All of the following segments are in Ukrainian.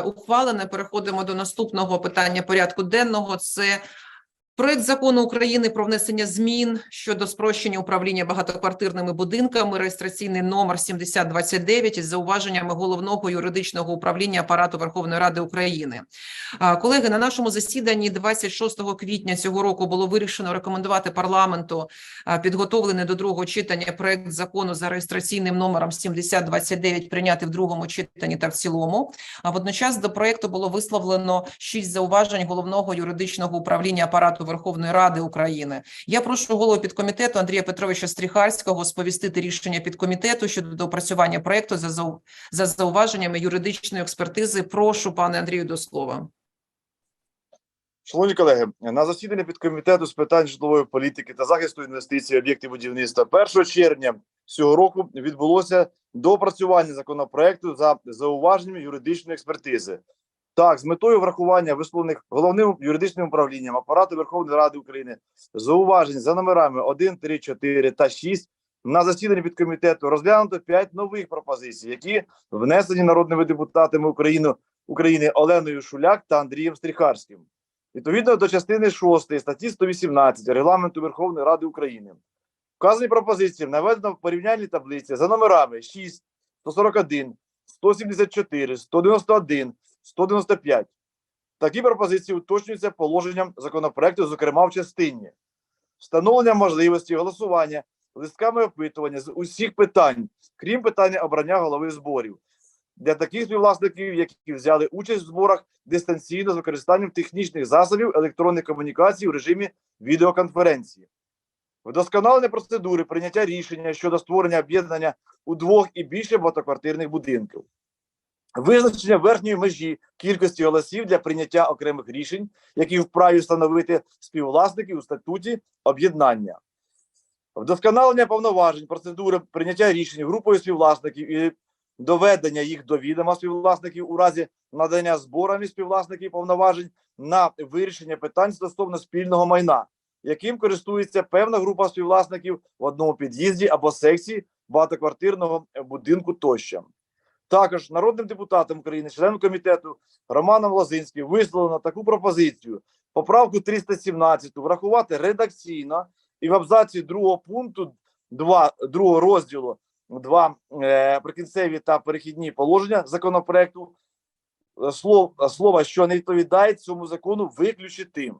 ухвалене. Переходимо до наступного питання порядку денного. Це проект закону України про внесення змін щодо спрощення управління багатоквартирними будинками, реєстраційний номер 7029 із зауваженнями головного юридичного управління апарату Верховної Ради України. Колеги, на нашому засіданні 26 квітня цього року було вирішено рекомендувати парламенту підготовлений до другого читання проект закону за реєстраційним номером 7029 прийняти в другому читанні та в цілому. А водночас до проекту було висловлено шість зауважень головного юридичного управління апарату Верховної Ради України. Я прошу голову підкомітету Андрія Петровича Стріхарського сповістити рішення підкомітету щодо доопрацювання проекту за за зауваженнями юридичної експертизи. Прошу, пане Андрію, до слова. Шановні колеги, на засіданні підкомітету з питань житлової політики та захисту інвестицій об'єктів будівництва 1 червня цього року відбулося доопрацювання законопроекту за зауваженнями юридичної експертизи. Так, з метою врахування висловлених головним юридичним управлінням апарату Верховної Ради України зауважень за номерами 1, 3, 4 та 6 на засіданні підкомітету розглянуто 5 нових пропозицій, які внесені народними депутатами України, України Оленою Шуляк та Андрієм Стріхарським. Відповідно до частини 6 статті 118 Регламенту Верховної Ради України. Вказані пропозиції наведено в порівняльній таблиці за номерами 6, 141, 174, 191, 195. Такі пропозиції уточнюються положенням законопроекту, зокрема в частині встановлення можливості голосування листками опитування з усіх питань, крім питання обрання голови зборів, для таких співвласників, які взяли участь в зборах дистанційно з використанням технічних засобів електронних комунікацій в режимі відеоконференції. Вдосконалення процедури прийняття рішення щодо створення об'єднання у двох і більше багатоквартирних будинків. Визначення верхньої межі кількості голосів для прийняття окремих рішень, які вправі встановити співвласники у статуті об'єднання. Вдосконалення повноважень процедури прийняття рішень групою співвласників і доведення їх до відома співвласників у разі надання зборами співвласників повноважень на вирішення питань стосовно спільного майна, яким користується певна група співвласників в одному під'їзді або секції багатоквартирного будинку тощо. Також народним депутатом України, членом комітету Романом Лозинським висловлено таку пропозицію: поправку 317 врахувати редакційно і в абзаці другого пункту 2 другого розділу два е, прикінцеві та перехідні положення законопроекту е, слов, слова, що не відповідають цьому закону, виключити.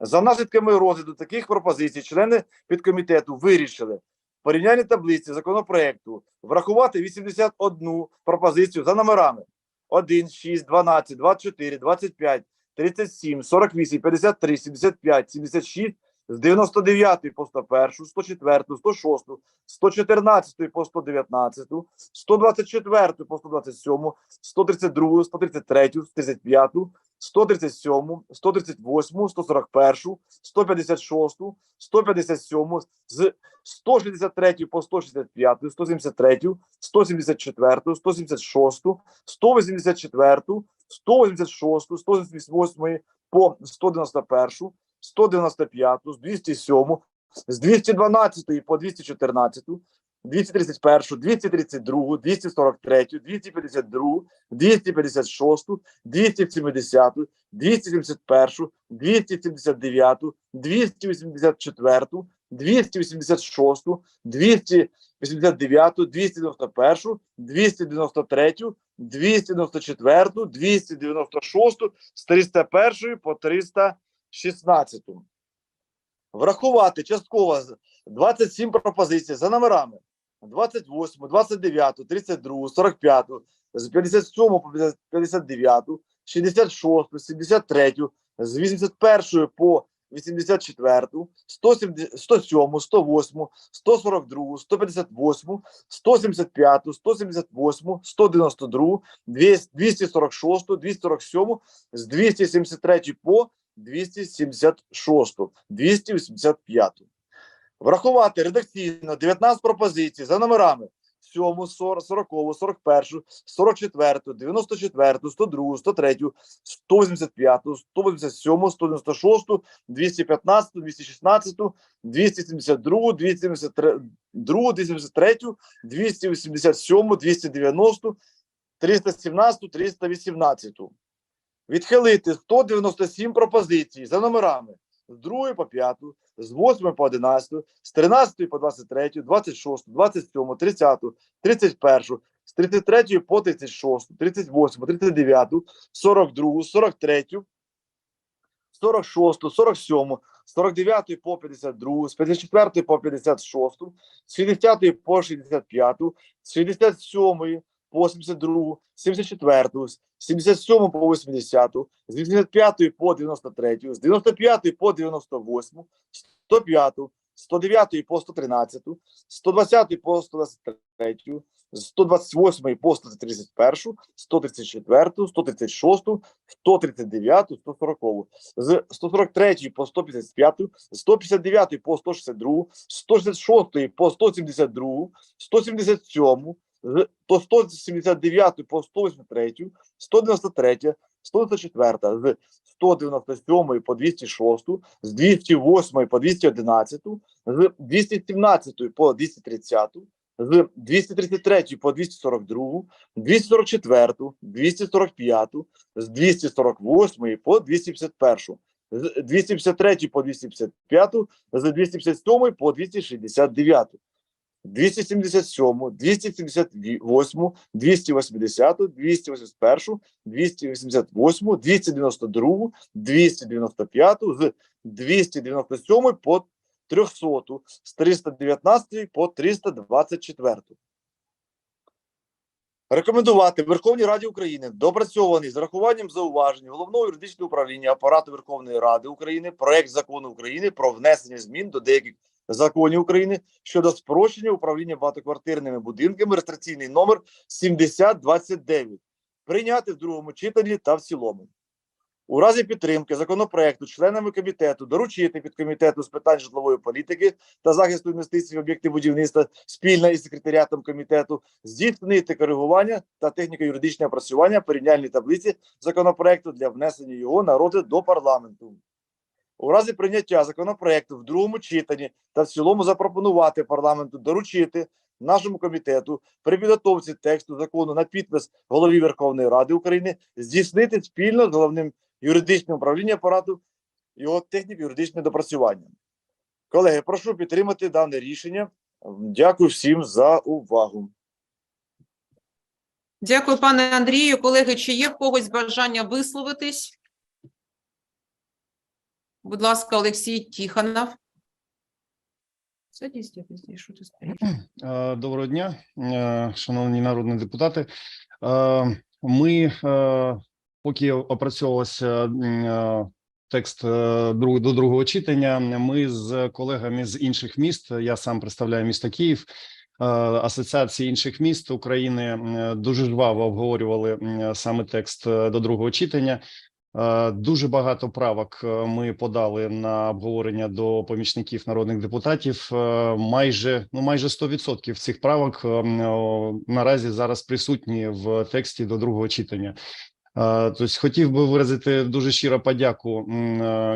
За наслідками розгляду таких пропозицій, члени підкомітету вирішили порівняльній таблиці законопроекту врахувати 81 пропозицію за номерами. 1, 6, 12, 24, 25, 37, 48, 53, 75, 76, з 99 по 101, 104, 106, 114 по 119, 124 по 127, 132, 133, 135, 137, 138, 141, 156, 157, з 163 по 165, 173, 174, 176, 184, 186, 188 по 191, 195, з 207, з 212 по 214, 231, 232, 243, 252, 256, 270, 271, 279, 284, 286, 289, 291, 293, 294, 296, з 301 по 316. Врахувати частково з 27 пропозицій за номерами 28, 29, 32, 45, з 57 по 59, 66, 73, з 81 по 84, 170 107, 108, 142, 158, 175, 178, 192, 246, 247, з 273 по 276, 285. Врахувати редакційно 19 пропозицій за номерами 7, 40, 40, 41, 44, 94, 102, 103, 185, 187, 196, 215, 216, 272, 273, 273, 287, 290, 317, 318. Відхилити 197 пропозицій за номерами з 2 по 5, з 8 по 11, з 13 по 23, 26, 27, 30, 31, з 33 по 36, 38, 39, 42, 43, 46, 47, з 49 по 52, з 54 по 56, з 60 по 65, з 67 по 72, 74, з 77 по 80, з 85 по 93, з 95 по 98, 105, 109 по 113, 120 по 123, 128 по 131, 134, 136, 139, 140, з 143 по 155, з 159 по 162, з 166 по 172, 177, то 179 по 183, 193, 194, з 197 по 206, з 208 по 211, з 217 по 230, з 233 по 242, 244, 245, з 248 по 251, з 253 по 255, з 257 по 269. 277, 278, 280, 281, 288, 292, 295, з 297 по 300, з 319 по 324. Рекомендувати Верховній Раді України допрацьований з рахуванням зауважень головного юридичного управління апарату Верховної Ради України проект закону України про внесення змін до деяких законів України щодо спрощення управління багатоквартирними будинками реєстраційний номер 7029 прийняти в другому читанні та в цілому. У разі підтримки законопроекту членами комітету доручити підкомітету з питань житлової політики та захисту інвестицій в об'єкти будівництва спільно із секретаріатом комітету здійснити коригування та техніко-юридичне опрацювання порівняльної таблиці законопроекту для внесення його на розгляд до парламенту. У разі прийняття законопроекту в другому читанні та в цілому запропонувати парламенту доручити нашому комітету при підготовці тексту закону на підпис голові Верховної Ради України здійснити спільно з головним юридичним управлінням апарату його техніко-юридичне допрацювання. Колеги, прошу підтримати дане рішення. Дякую всім за увагу. Дякую, пане Андрію. Колеги, чи є в когось бажання висловитись? Будь ласка, Олексій що ти стоїш? Е, Доброго дня, е, шановні народні депутати. Е, Ми, поки опрацьовувався текст до другого читання, ми з колегами з інших міст, я сам представляю місто Київ, Асоціації інших міст України дуже жваво обговорювали саме текст до другого читання. Е, Дуже багато правок е, ми подали на обговорення до помічників народних депутатів. Е, Майже ну майже 100% цих правок наразі зараз присутні в тексті до другого читання. Тобто хотів би виразити дуже щиро подяку,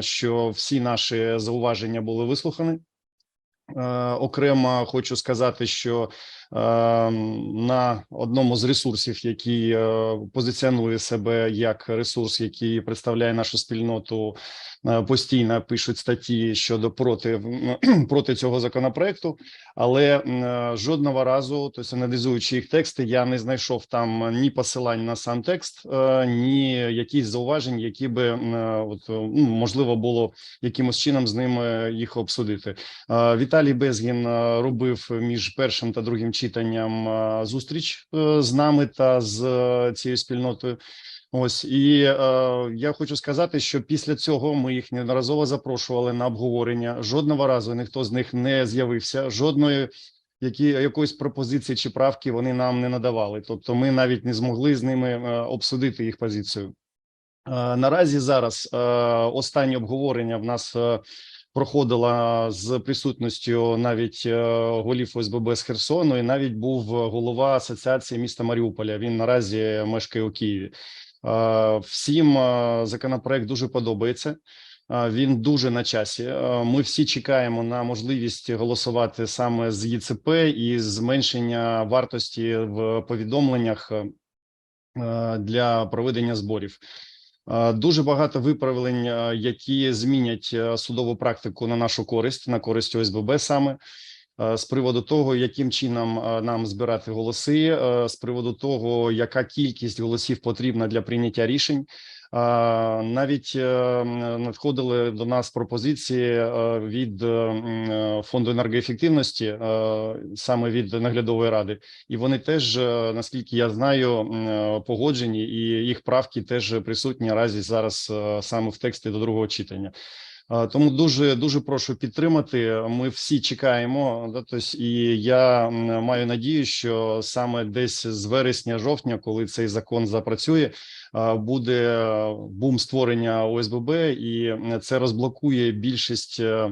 що всі наші зауваження були вислухані. Окремо хочу сказати, що на одному з ресурсів, який е, позиціонує себе як ресурс, який представляє нашу спільноту, е, постійно пишуть статті щодо проти проти цього законопроекту, але е, жодного разу, тобто аналізуючи їх тексти, я не знайшов там ні посилань на сам текст, ні якісь зауважень, які би от ну, можливо було якимось чином з ними їх обсудити. Віталій Безгін робив між першим та другим читанням е, зустріч е, з нами та з е, цією спільнотою. Ось і е, я хочу сказати, що після цього ми їх неодноразово запрошували на обговорення. Жодного разу ніхто з них не з'явився. Жодної які якоїсь пропозиції чи правки вони нам не надавали. Тобто, ми навіть не змогли з ними е, обсудити їх позицію. Е, Наразі зараз е, останнє обговорення в нас е, проходила з присутністю навіть е, голів ОСББ з Херсону, і навіть був голова асоціації міста Маріуполя. Він наразі мешкає у Києві. Е, Всім е, законопроект дуже подобається. Він дуже на часі. Ми всі чекаємо на можливість голосувати саме з ЄЦП і зменшення вартості в повідомленнях для проведення зборів. Дуже багато виправлень, які змінять е, судову практику на нашу користь, на користь ОСББ саме з приводу того, яким чином нам збирати голоси, е, з приводу того, яка кількість голосів потрібна для прийняття рішень. Навіть е, надходили до нас пропозиції е, від е, фонду енергоефективності, саме від наглядової ради, і вони теж, наскільки я знаю, погоджені, і їх правки теж присутні наразі зараз саме в тексті до другого читання. Тому дуже дуже прошу підтримати. Ми всі чекаємо. Да, тобто, і я маю надію, що саме десь з вересня-жовтня, коли цей закон запрацює, буде бум створення ОСББ, і це розблокує більшість. е,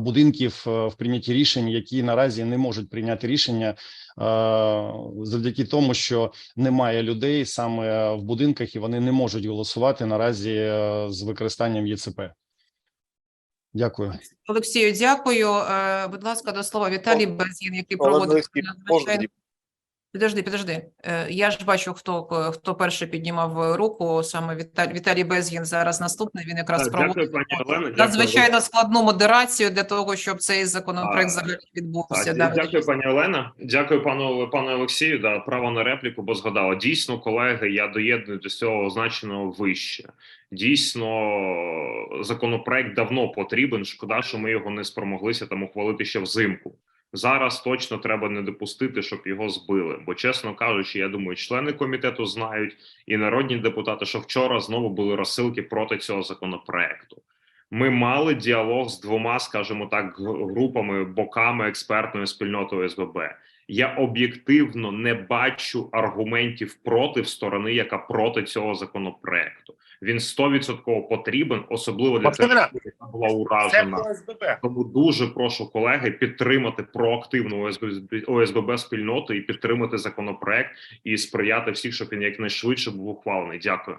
Будинків е, в прийнятті рішень, які наразі не можуть прийняти рішення завдяки тому, що немає людей саме в будинках, і вони не можуть голосувати наразі е, з використанням ЄЦП. Дякую. Олексію, дякую. Е, Будь ласка, до слова Віталій Безін, який проводить надзвичайно Підожди, підожди. Е, Я ж бачу, хто хто перший піднімав руку. Саме Віталій Віталій Безгін зараз наступний. Він якраз проводить надзвичайно складну модерацію для того, щоб цей законопроект взагалі відбувся. Так, Да, дякую, пані Олена. Дякую, пану пану Олексію. Да, право на репліку, бо згадала. Дійсно, колеги, я доєдную до цього означеного вище. Дійсно, законопроект давно потрібен. Шкода, що ми його не спромоглися там ухвалити ще взимку. Зараз точно треба не допустити, щоб його збили. Бо, чесно кажучи, я думаю, члени комітету знають і народні депутати, що вчора знову були розсилки проти цього законопроекту. Ми мали діалог з двома, скажімо так, групами, боками експертної спільноти ОСББ. Я об'єктивно не бачу аргументів проти в сторони, яка проти цього законопроекту. Він 100% потрібен, особливо для того, яка була уражена. ОСББ. Тому дуже прошу колеги підтримати проактивну ОСББ спільноту і підтримати законопроект і сприяти всіх, щоб він якнайшвидше був ухвалений. Дякую.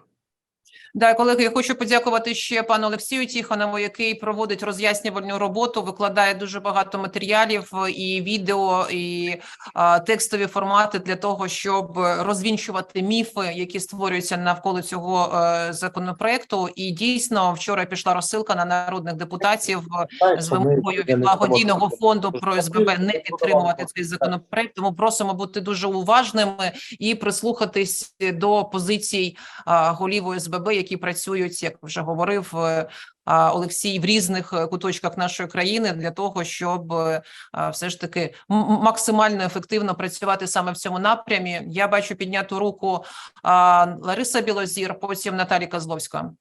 Да, колеги, я хочу подякувати ще пану Олексію Тіханову, який проводить роз'яснювальну роботу, викладає дуже багато матеріалів і відео, і а, текстові формати для того, щоб розвінчувати міфи, які створюються навколо цього е, законопроекту. І дійсно вчора пішла розсилка на народних депутатів з вимогою від благодійного фонду про СББ не підтримувати цей законопроект. Тому просимо бути дуже уважними і прислухатись до позицій а, голів ОСББ, які працюють, як вже говорив е, Олексій, в різних е, куточках нашої країни для того, щоб е, все ж таки максимально ефективно працювати саме в цьому напрямі. Я бачу підняту руку Лариса Білозір, потім Наталі Козловська.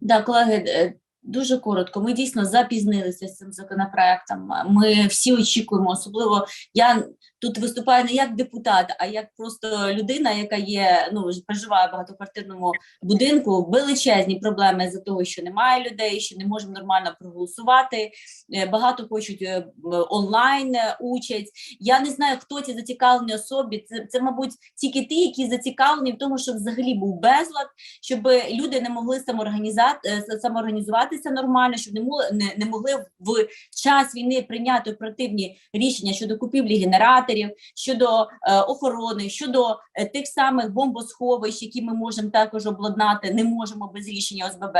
Да, колеги, дуже коротко. Ми дійсно запізнилися з цим законопроектом. Ми всі очікуємо, особливо я тут виступаю не як депутат, а як просто людина, яка є, ну проживає в багатоквартирному будинку. Величезні проблеми за того, що немає людей, що не можемо нормально проголосувати. Е, Багато хочуть е, онлайн е, участь. Я не знаю, хто ці зацікавлені особи. Це, це, мабуть, тільки ті, які зацікавлені в тому, щоб взагалі був безлад, щоб люди не могли самоорганіза- е, самоорганізуватися нормально, щоб не, мол- не, не могли в час війни прийняти оперативні рішення щодо купівлі генераторів, щодо е, охорони, щодо е, тих самих бомбосховищ, які ми можемо також обладнати, не можемо без рішення ОСББ.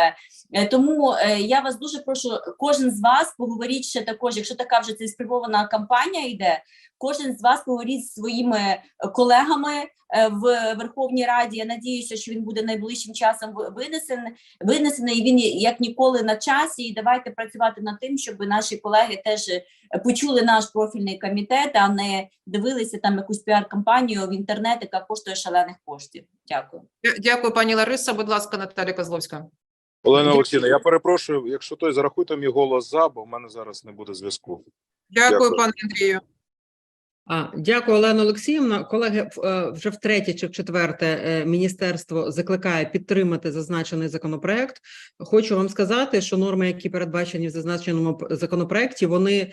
Е, тому е, я вас дуже прошу, кожен з вас поговоріть ще також, якщо така вже цілеспрямована кампанія йде, кожен з вас поговоріть зі своїми е, колегами е, в Верховній Раді. Я надіюся, що він буде найближчим часом ви- винесений, винесений. Він як ніколи на часі. І давайте працювати над тим, щоб наші колеги теж е, почули наш профільний комітет, а не дивилися там якусь піар-кампанію в інтернет, яка коштує шалених коштів. Дякую. Дякую, пані Лариса. Будь ласка, Наталі Козловська. Олена Олексійовна, я перепрошую, якщо той зарахуйте мій голос за, бо в мене зараз не буде зв'язку. Дякую, Дякую. пане Андрію. Дякую, Олена Олексіївна. Колеги, е, вже втретє чи в четверте е, міністерство закликає підтримати зазначений законопроект. Хочу вам сказати, що норми, які передбачені в зазначеному законопроекті, вони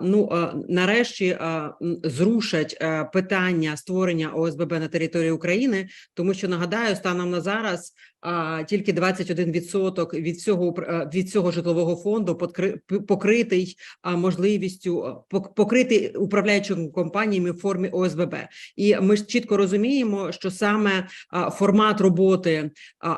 ну нарешті зрушать е, питання створення ОСББ на території України, тому що нагадаю, станом на зараз а, тільки 21% від е, від цього житлового фонду покритий можливістю покритий управляючим компаніями в формі ОСББ. І ми ж чітко розуміємо, що саме формат роботи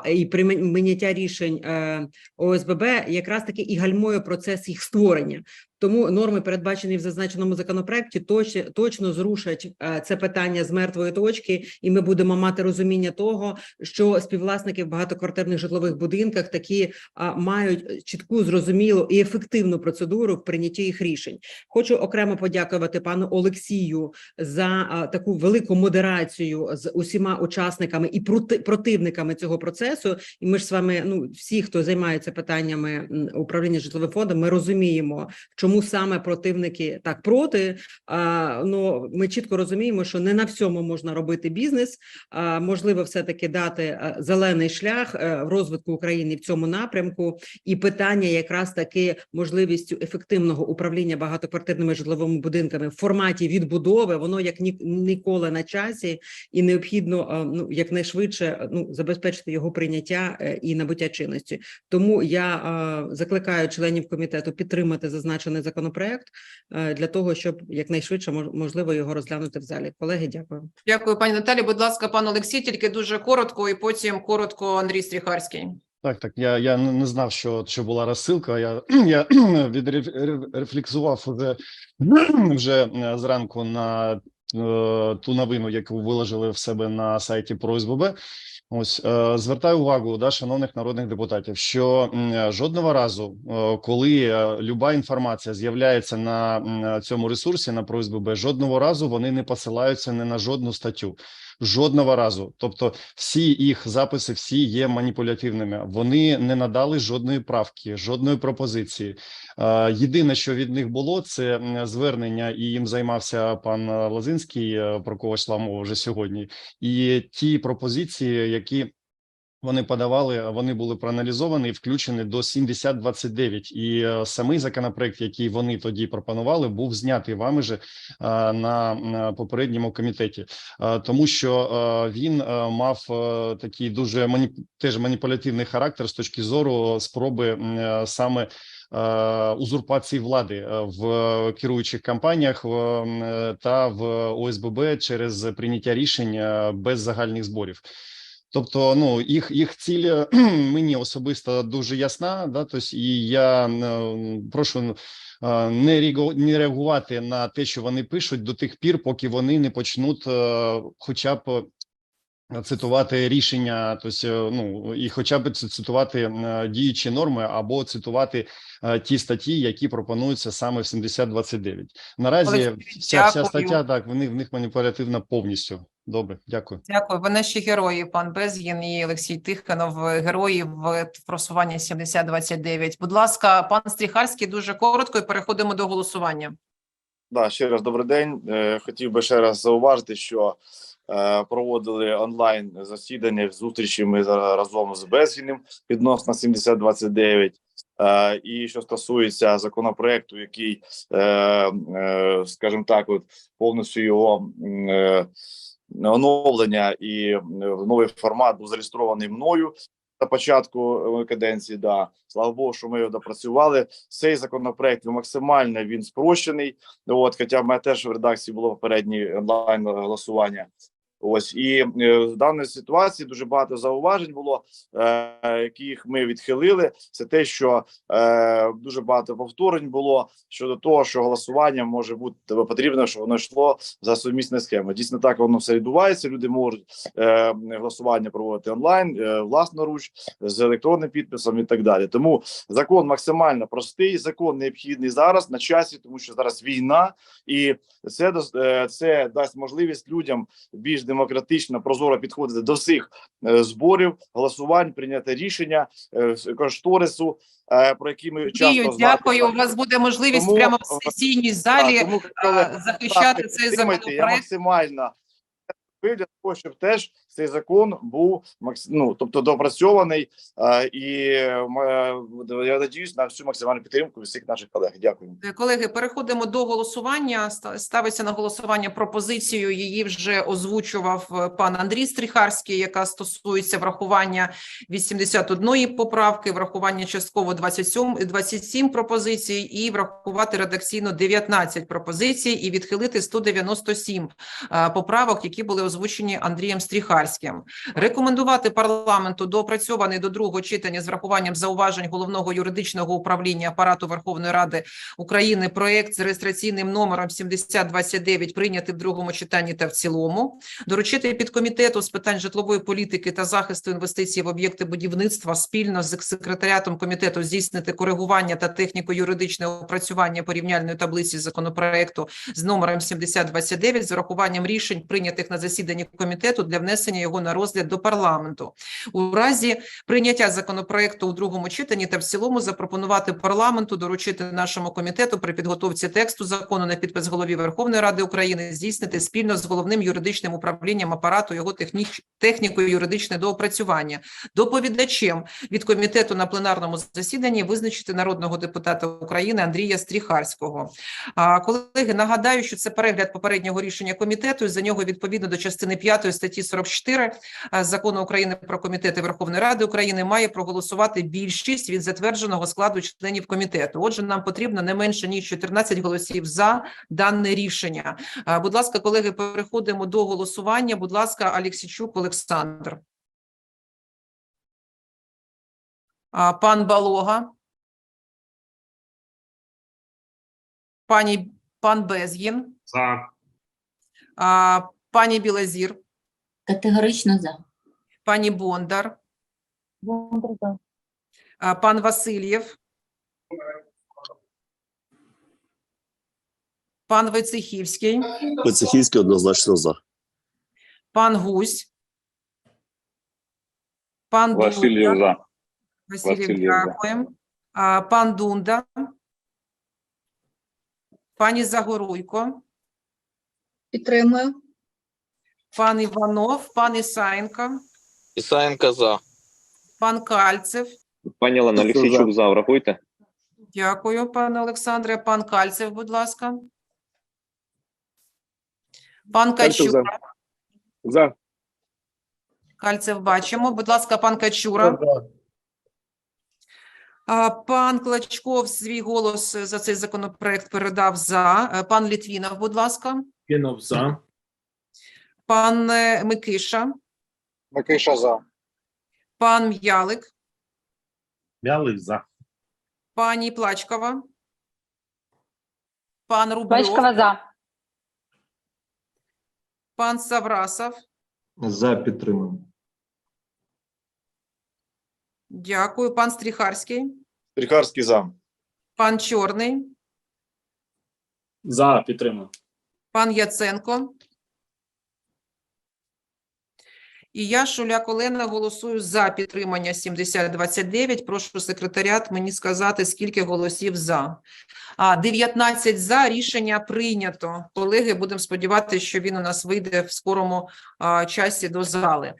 і прийняття рішень е, ОСББ якраз таки і гальмує процес їх створення. Тому норми, передбачені в зазначеному законопроекті, точно, точно зрушать е, це питання з мертвої точки, і ми будемо мати розуміння того, що співвласники в багатоквартирних житлових будинках такі а, мають чітку, зрозумілу і ефективну процедуру в прийнятті їх рішень. Хочу окремо подякувати пану Олексію за а, таку велику модерацію з усіма учасниками і проти, противниками цього процесу. І ми ж з вами, ну всі, хто займається питаннями управління житловим фондом, ми розуміємо, чому саме противники так проти. А, ну ми чітко розуміємо, що не на всьому можна робити бізнес. А, можливо, все таки дати е, зелений шлях е, в розвитку України в цьому напрямку. І питання якраз таки можливістю ефективного управління багатоквартирними житловими будинками в форматі відбудови, воно як ні, ніколи на часі, і необхідно е, ну якнайшвидше ну забезпечити його прийняття і набуття чинності. Тому я закликаю членів комітету підтримати зазначений законопроект е, для того, щоб якнайшвидше мож- можливо його розглянути в залі. Колеги, дякую. Дякую, пані Наталі. Будь ласка, пан Олексій, тільки дуже коротко, і потім коротко Андрій Стріхарський. Так, так. Я, я не знав, що, що була розсилка. Я, я відрефлексував вже, вже зранку на е, ту новину, яку виложили в себе на сайті про ОСББ. Ось е, звертаю увагу да, шановних народних депутатів, що жодного разу, е, коли е, люба інформація з'являється на цьому ресурсі на ПроСББ, жодного разу вони не посилаються не на жодну статтю. Жодного разу, тобто всі їх записи, всі є маніпулятивними. Вони не надали жодної правки, жодної пропозиції. Е, Єдине, що від них було, це звернення, і їм займався пан Лазинський, е, про кого йшла мова вже сьогодні. І ті пропозиції, які вони подавали, вони були проаналізовані і включені до 7029. І е, самий законопроект, який вони тоді пропонували, був знятий вами же е, на, на попередньому комітеті, Е, тому що е, він е, мав е, такий дуже мані... теж маніпулятивний характер з точки зору спроби е, саме. е, Узурпації влади е, в керуючих е, та в ОСББ через прийняття рішень е, без загальних зборів. Тобто, ну їх їх ціль е, мені особисто дуже ясна. Да, тобто, і я е, прошу е, не реагу- не реагувати на те, що вони пишуть до тих пір, поки вони не почнуть, е, хоча б цитувати рішення, тобто, е, ну і хоча б цитувати е, діючі норми або цитувати е, ті статті, які пропонуються саме в 7029. Наразі вся, вся стаття так вони в них маніпулятивна повністю. Добре, дякую. Дякую. Ви наші герої, пан Безгін і Олексій Тихонов, герої в просуванні 7029. Будь ласка, пан Стріхарський, дуже коротко, і переходимо до голосування. Да, ще раз добрий день. Е, Хотів би ще раз зауважити, що е, проводили онлайн засідання зустрічі ми разом з Безгіним відносно 7029. Е, І що стосується законопроекту, який, скажімо так, от повністю його оновлення і новий формат був зареєстрований мною на початку е, каденції. Да, слава Богу, що ми його допрацювали. Цей законопроект максимально він спрощений. От, хоча в мене теж в редакції було попереднє онлайн голосування. Ось і е, в даній ситуації дуже багато зауважень було, е, яких ми відхилили. Це те, що е, дуже багато повторень було щодо того, що голосування може бути потрібно, щоб воно йшло за сумісне схеми. Дійсно, так воно все відбувається. Люди можуть голосування проводити онлайн, власноруч з електронним підписом і так далі. Тому закон максимально простий, закон необхідний зараз на часі, тому що зараз війна, і це е, це дасть можливість людям більш демократично, прозоро підходити до всіх е, зборів, голосувань, прийняти рішення е, кошторису, е, про які ми часто Дію, дякую. У вас буде можливість Тому, прямо в сесійній залі тому, захищати так, цей законопроект. Я максимально для того, щоб теж цей закон був ну, тобто доопрацьований. е, І е, я надіюсь на всю максимальну підтримку всіх наших колег. Дякую. Е, Колеги, переходимо до голосування. Ставиться на голосування пропозицію. Її вже озвучував пан Андрій Стріхарський, яка стосується врахування 81 поправки, врахування частково 27, 27 пропозицій і врахувати редакційно 19 пропозицій і відхилити 197 е, поправок, які були озвучені Андрієм Стріхарським. Рекомендувати парламенту доопрацьований до другого читання з врахуванням зауважень головного юридичного управління апарату Верховної Ради України проект з реєстраційним номером 7029 прийняти в другому читанні та в цілому. Доручити підкомітету з питань житлової політики та захисту інвестицій в об'єкти будівництва спільно з секретаріатом комітету здійснити коригування та техніко-юридичне опрацювання порівняльної таблиці законопроекту з номером 7029 з урахуванням рішень, прийнятих на засіданні комітету для внесення його на розгляд до парламенту. У разі прийняття законопроекту у другому читанні та в цілому запропонувати парламенту доручити нашому комітету при підготовці тексту закону на підпис голові Верховної Ради України здійснити спільно з головним юридичним управлінням апарату його техніч... техніко-юридичне доопрацювання. Доповідачем від комітету на пленарному засіданні визначити народного депутата України Андрія Стріхарського. А, колеги, нагадаю, що це перегляд попереднього рішення комітету. і За нього відповідно до частини 5 статті 44 а, закону України про комітети Верховної Ради України має проголосувати більшість від затвердженого складу членів комітету. Отже, нам потрібно не менше ніж 14 голосів за дане рішення. Будь ласка, колеги, переходимо до голосування. Будь ласка, Алексійчук Олександр. Пан Балога. Пані пан Безгін. За Пані Білозір. Категорично за. Пані Бондар. А, Пан Васильєв. Пан Войцехівський. Войцехівський однозначно за. Пан Гусь. Пан Васильєв Дунда. за. Васильєв, Васильєв, за. дякуємо. А, Пан Дунда. Пані Загоруйко. Підтримую. Пан Іванов. Пан Ісаєнко. Ісаєнка за. Пан Кальцев. Пані Олена, Олексійчук за, врахуйте. Дякую, пане Олександре. Пан Кальцев, будь ласка. Пан Кальцев. Качура. За. Кальцев бачимо. Будь ласка, пан Качура. А, Пан Клочков свій голос за цей законопроект передав за. Е, Пан Літвінов, будь ласка. Кинув за. Пан Микиша. Микиша за. Пан М'ялик. Бялик за. Пані Плачкова. Пан Рубльов. Бачкова за. Пан Саврасов. За підтримую. Дякую. Пан Стріхарський. Стріхарський за. Пан Чорний. За підтримую. Пан Яценко. І я, Шуляк Олена, голосую за підтримання 7029. Прошу секретаріат мені сказати, скільки голосів за. А 19 за рішення прийнято. Колеги, будемо сподіватися, що він у нас вийде в скорому часі до зали.